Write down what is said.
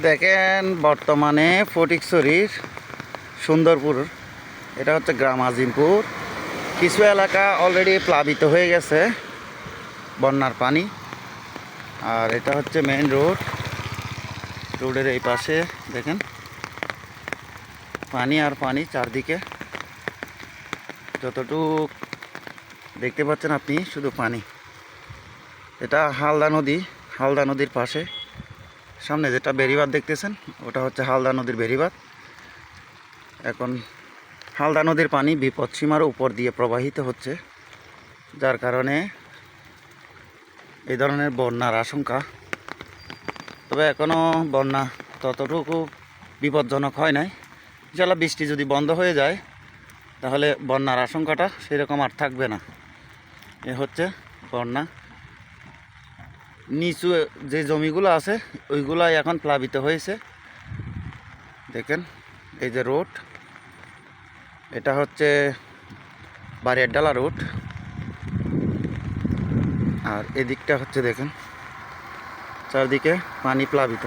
দেখেন বর্তমানে ফটিকছড়ির সুন্দরপুর, এটা হচ্ছে গ্রাম আজিমপুর। কিছু এলাকা অলরেডি প্লাবিত হয়ে গেছে, বন্যার পানি। আর এটা হচ্ছে মেইন রোড রোডের এই পাশে, দেখেন। পানি আর পানি চারদিকে। যতটুক দেখতে পাচ্ছেন আপনি, শুধু পানি। এটা হালদা নদী, হালদা নদীর পাশে। সামনে যেটা বেরিবাদ দেখতেছেন, ওটা হচ্ছে হালদা নদীর বেরিবাদ এখন হালদা নদীর পানি বিপদসীমার উপর দিয়ে প্রবাহিত হচ্ছে, যার কারণে এই ধরনের বন্যার আশঙ্কা। তবে এখনও বন্যা ততটুকু বিপজ্জনক হয় নাই। ইনশাল্লাহ বৃষ্টি যদি বন্ধ হয়ে যায়, তাহলে বন্যার আশঙ্কাটা সেরকম আর থাকবে না। এ হচ্ছে বন্যা। নিচু যে জমিগুলো আছে, ওইগুলাই এখন প্লাবিত হয়েছে। দেখেন, এই যে রোড, এটা হচ্ছে ডালা রোড। আর এদিকটা হচ্ছে দেখেন, চারদিকে পানি প্লাবিত।